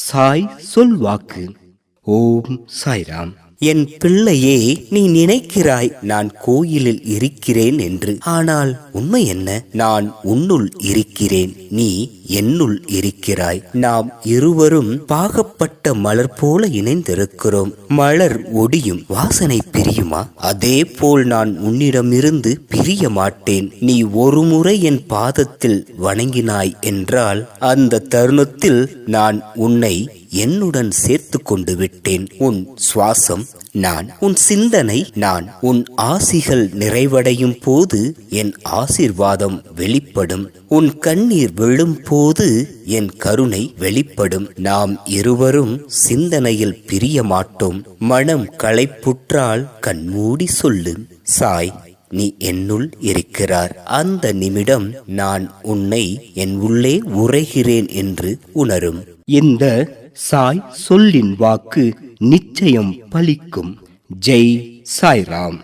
சாய் சொல்வாக்கு ஓம் சாய்ராம். என் பிள்ளையே நீ நினைக்கிறாய் நான் கோயிலில் இருக்கிறேன் என்று. ஆனால் உண்மை என்ன? நான் உன்னுள் இருக்கிறேன். நீ என்னுள் இருக்கிறாய். நாம் இருவரும் பாகப்பட்ட மலர் போல இணைந்திருக்கிறோம். மலர் ஒடியும் வாசனை பிரியுமா? அதே போல் நான் உன்னிடமிருந்து பிரிய மாட்டேன். நீ ஒருமுறை என் பாதத்தில் வணங்கினாய் என்றால் அந்த தருணத்தில் நான் உன்னை என்னுடன் சேர்த்து கொண்டு விட்டேன். உன் சுவாசம் நான் உன் சிந்தனை நான் உன் ஆசிகள் நிறைவடையும் போது என் ஆசிர்வாதம் வெளிப்படும். உன் கண்ணீர் விழும் போது என் கருணை வெளிப்படும். நாம் இருவரும் சிந்தனையில் பிரிய மாட்டோம் மனம் களைப்புற்றால் கண்மூடி சொல்லு. சாய் நீ என்னுள் இருக்கிறார். அந்த நிமிடம் நான் உன்னை என் உள்ளே உரைகிறேன் என்று உணரும். இந்த சாய் சொல்லின் வாக்கு நிச்சயம் பலிக்கும். ஜெய் சாய்ராம்.